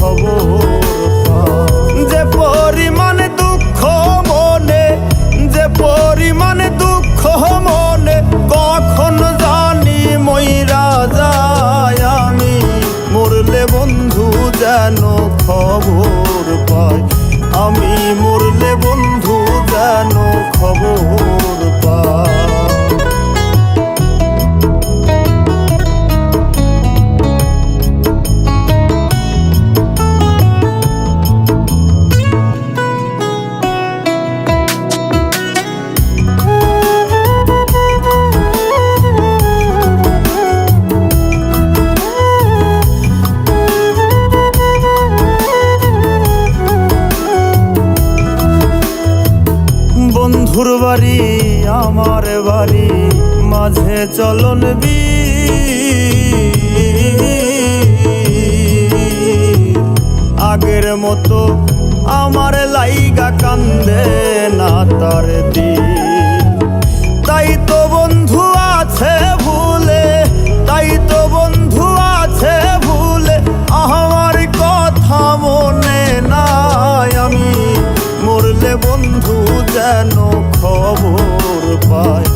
খবর যে পরিমাণ দুঃখ মনে, যে পরিমাণ দুঃখ মনে, কখন জানি মইরা যায় আমি। মরলে বন্ধু যেন খবর পায়, আমি মরলে বন্ধু যেন খবর বন্ধুর বাড়ি আমার বাড়ি মাঝে চলন বি। আগের মতো আমার লাইগা কান্দে না তার মরলে বন্ধু যেন খবর পায়।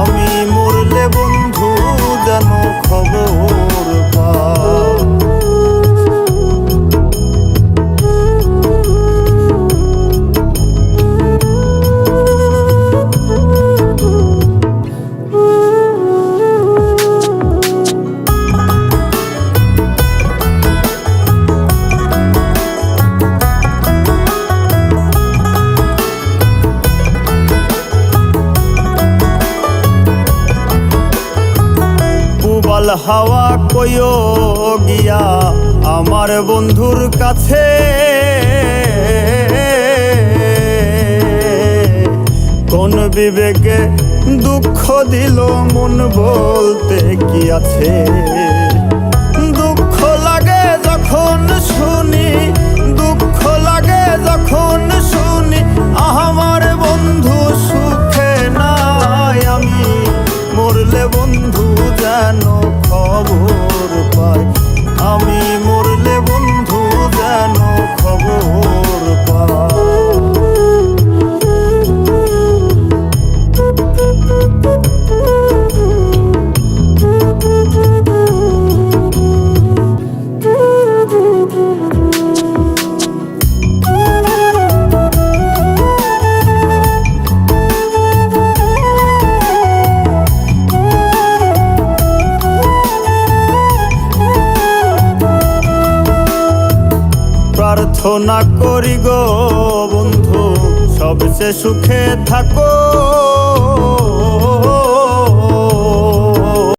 আমি মরলে বন্ধু পুবাল হাওয়া কইও গিয়া আমার বন্ধুর কাছে। কোন বিবেকে দুঃখ দিল, মন বলতে কি আছে? দুঃখ লাগে যখন শুনি, দুঃখ লাগে যখন শুনি আমার বন্ধু সুখে নাই আমি, মরলে বন্ধু যেন প্রার্থনা করি গো বন্ধু সবচেয়ে সুখে থাকো।